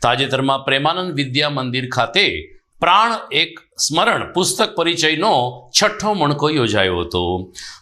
તાજેતરમાં પ્રેમાનંદ વિદ્યા મંદિર ખાતે પ્રાણ એક સ્મરણ, પુસ્તક પરિચયનો છઠ્ઠો મણકો યોજાયો હતો.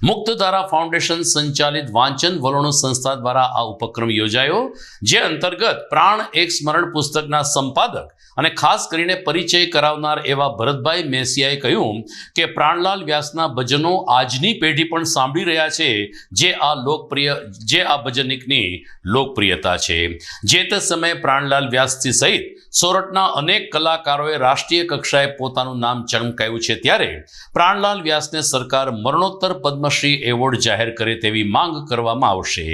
મુક્તધારા ફાઉન્ડેશન સંચાલિત વાંચન વલણો સંસ્થા દ્વારા આ ઉપક્રમ યોજાયો, જે અંતર્ગત પ્રાણ એક સ્મરણ પુસ્તકના સંપાદક અને ખાસ કરીને પરિચય કરાવનાર એવા ભરતભાઈ મેસિયાએ કહ્યું કે પ્રાણલાલ વ્યાસના ભજનો આજની પેઢી પણ સાંભળી રહ્યા છે, જે આ લોકપ્રિય, જે આ ભજનિકની લોકપ્રિયતા છે. જે તે સમયે પ્રાણલાલ વ્યાસથી સહિત સોરઠના અનેક કલાકારોએ રાષ્ટ્રીય કક્ષાએ પોતાનું નામ ચમકાવ્યું છે ત્યારે પ્રાણલાલ વ્યાસને સરકાર મરણોત્તર પદ્મશ્રી એવોર્ડ જાહેર કરે તેવી માંગ કરવામાં આવશે.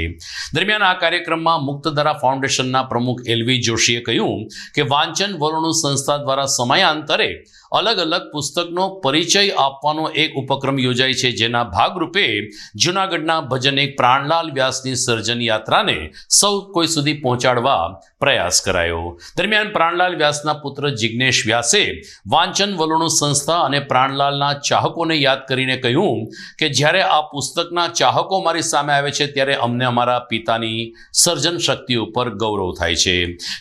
દરમિયાન આ કાર્યક્રમમાં મુક્તધારા ફાઉન્ડેશનના પ્રમુખ એલવી જોશીએ કહ્યું કે વાંચન વલણો સંસ્થા દ્વારા સમયાંતરે અલગ અલગ પુસ્તકનો પરિચય આપવાનો એક ઉપક્રમ યોજાય છે, જેના ભાગરૂપે જૂનાગઢના ભજનિક પ્રાણલાલ વ્યાસની સર્જન યાત્રાને સૌ કોઈ સુધી પહોંચાડવા પ્રયાસ કરાયો. દરમિયાન પ્રાણલાલ વ્યાસના પુત્ર જિજ્ઞેશ વ્યાસે વાંચન વલણો સંસ્થા અને પ્રાણલાલના ચાહકોને યાદ કરીને કહ્યું કે જ્યારે આ પુસ્તકના ચાહકો મારી સામે આવે છે, ત્યારે અમને અમારા પિતાની સર્જન શક્તિ ઉપર ગૌરવ થાય છે.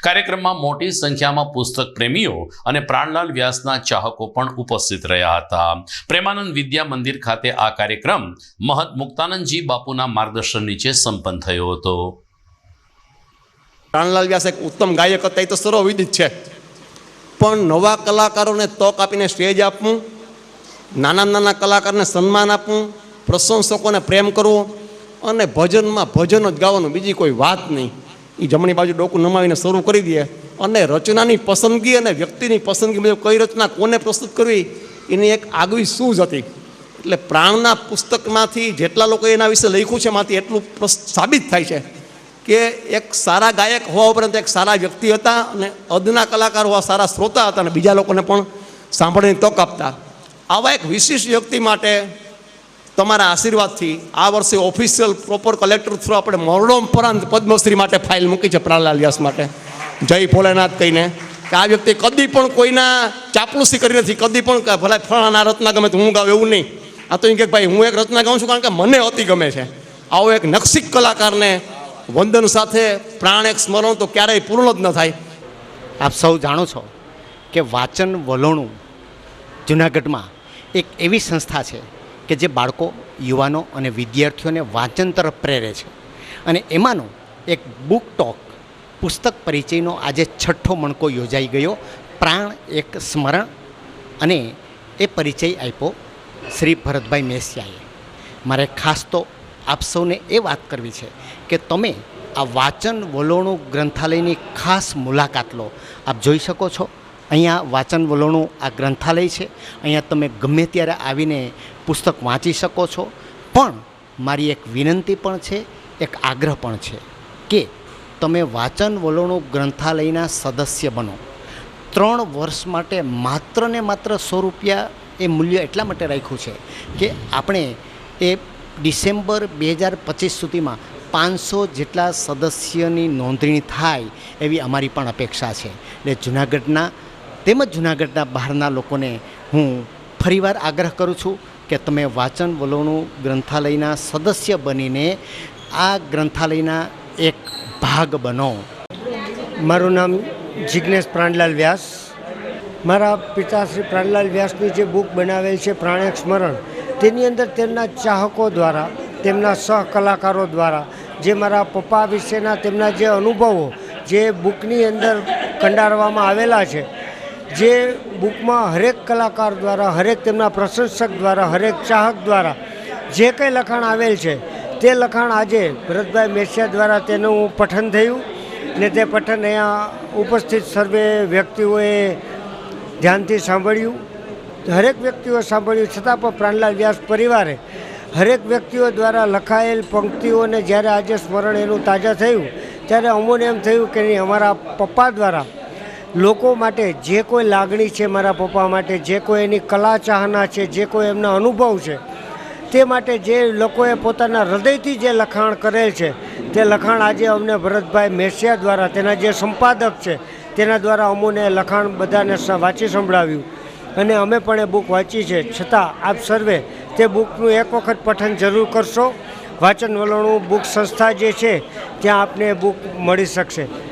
કાર્યક્રમમાં મોટી સંખ્યામાં પુસ્તક પ્રેમીઓ અને પ્રાણલાલ વ્યાસના ચાહકો પણ ઉપસ્થિત રહ્યા હતા. પ્રેમાનંદ વિદ્યા મંદિર ખાતે આ કાર્યક્રમ મહંત મુક્તાનંદજી બાપુના માર્ગદર્શન નીચે સંપન્ન થયો હતો. પ્રાણલાલ વ્યાસ એક ઉત્તમ ગાયક હતા, એ તો સર્વવિદિત છે. પણ નવા કલાકારોને તક આપીને સ્ટેજ આપવું, નાના નાના કલાકારને સન્માન આપવું, પ્રશંસકોને પ્રેમ કરવો અને ભજનમાં ભજન જ ગાવાનું બીજી કોઈ વાત નહીં. એ જમણી બાજુ ડોકું નમાવીને શરૂ કરી દે અને રચનાની પસંદગી અને વ્યક્તિની પસંદગી મુજબ કઈ રચના, કોને પ્રસ્તુત કરવી, એની એક આગવી સૂઝ હતી. એટલે પ્રાણના પુસ્તકમાંથી જેટલા લોકો એના વિશે લખ્યું છે, એમાંથી એટલું સાબિત થાય છે કે એક સારા ગાયક હોવા ઉપરાંત એક સારા વ્યક્તિ હતા અને અદના કલાકાર હોવા સારા શ્રોતા હતા અને બીજા લોકોને પણ સાંભળવાની તક આપતા. આવા એક વિશિષ્ટ વ્યક્તિ માટે તમારા આશીર્વાદથી આ વર્ષે ઓફિશિયલ પ્રોપર કલેક્ટર થ્રુ આપણે મરણોપરાંત પદ્મશ્રી માટે ફાઇલ મૂકી છે પ્રાણલાલ વ્યાસ માટે. જય ભોલેનાથ કહીને. કે આ વ્યક્તિ કદી પણ કોઈના ચાપલુસી કરી નથી, કદી પણ ભલે ફળાના રચના ગમે તો હું ગાઉં એવું નહીં. આ તો એમ કે ભાઈ હું એક રચના ગાઉં છું કારણ કે મને અતિ ગમે છે. આવો એક નક્ષિક કલાકારને વંદન સાથે પ્રાણ એક સ્મરણ તો ક્યારેય પૂર્ણ જ ન થાય. આપ સૌ જાણો છો કે વાચન વલોણું જુનાગઢમાં એક એવી સંસ્થા છે કે જે બાળકો, યુવાનો અને વિદ્યાર્થીઓને વાંચન તરફ પ્રેરે છે. અને એમાંનું એક બુક ટોક પુસ્તક પરિચયનો આજે છઠ્ઠો મણકો યોજાઈ ગયો. પ્રાણ, એક સ્મરણ અને એ પરિચય આપ્યો શ્રી ભરતભાઈ મેસિયાએ. મારે ખાસ તો આપ સૌને એ વાત કરવી છે કે તમે આ વાચન વલોણું ગ્રંથાલયની ખાસ મુલાકાત લો. આપ જોઈ શકો છો, અહીંયા વાચન વલોણું આ ગ્રંથાલય છે. અહીંયા તમે ગમે ત્યારે આવીને પુસ્તક વાંચી શકો છો. પણ મારી એક વિનંતી પણ છે, એક આગ્રહ પણ છે કે તમે વાચન વલોણું ગ્રંથાલયના સદસ્ય બનો. ત્રણ વર્ષ માટે માત્ર ને માત્ર સો રૂપિયા એ મૂલ્ય એટલા માટે રાખ્યું છે કે આપણે એ ડિસેમ્બર બે હજાર પચીસ સુધીમાં પાંચસો જેટલા સદસ્યની નોંધણી થાય એવી અમારી પણ અપેક્ષા છે. એટલે જુનાગઢના તેમજ જુનાગઢના બહારના લોકોને હું ફરીવાર આગ્રહ કરું છું કે તમે વાચન વલોણું ગ્રંથાલયના સદસ્ય બનીને આ ગ્રંથાલયના એક ભાગ બનો. મારું નામ જિજ્ઞેશ પ્રાણલાલ વ્યાસ. મારા પિતા શ્રી પ્રાણલાલ વ્યાસની જે બુક બનાવેલ છે પ્રાણેક સ્મરણ, તેની અંદર તેમના ચાહકો દ્વારા, તેમના સહકલાકારો દ્વારા, જે મારા પપ્પા વિશેના તેમના જે અનુભવો, જે બુકની અંદર કંડારવામાં આવેલા છે, જે બુકમાં હરેક કલાકાર દ્વારા, હરેક તેમના પ્રશંસક દ્વારા, હરેક ચાહક દ્વારા જે કંઈ લખાણ આવેલ છે તે લખાણ આજે ભરતભાઈ મેસિયા દ્વારા તેનું પઠન થયું ને તે પઠન અહીંયા ઉપસ્થિત સર્વે વ્યક્તિઓએ ધ્યાનથી સાંભળ્યું. હરેક વ્યક્તિઓ સાંભળ્યું, છતાં પણ પ્રાણલાલ વ્યાસ પરિવારે હરેક વ્યક્તિઓ દ્વારા લખાયેલ પંક્તિઓને જ્યારે આજે સ્મરણ એનું તાજા થયું, ત્યારે અમોને એમ થયું કે નહીં, અમારા પપ્પા દ્વારા લોકો માટે જે કોઈ લાગણી છે મારા પપ્પા માટે, જે કોઈ એની કલા ચાહના છે, જે કોઈ એમના અનુભવ છે તે માટે જે લોકોએ પોતાના હૃદયથી જે લખાણ કરેલ છે, તે લખાણ આજે અમને ભરતભાઈ મેસિયા દ્વારા, તેના જે સંપાદક છે, તેના દ્વારા અમોને લખાણ બધાને વાંચી સંભળાવ્યું. અને અમે પણ એ બુક વાંચી છે. છતાં આપ સર્વે તે બુકનું એક વખત પઠન જરૂર કરશો. વાંચન વલણું બુક સંસ્થા જે છે, ત્યાં આપને બુક મળી શકશે.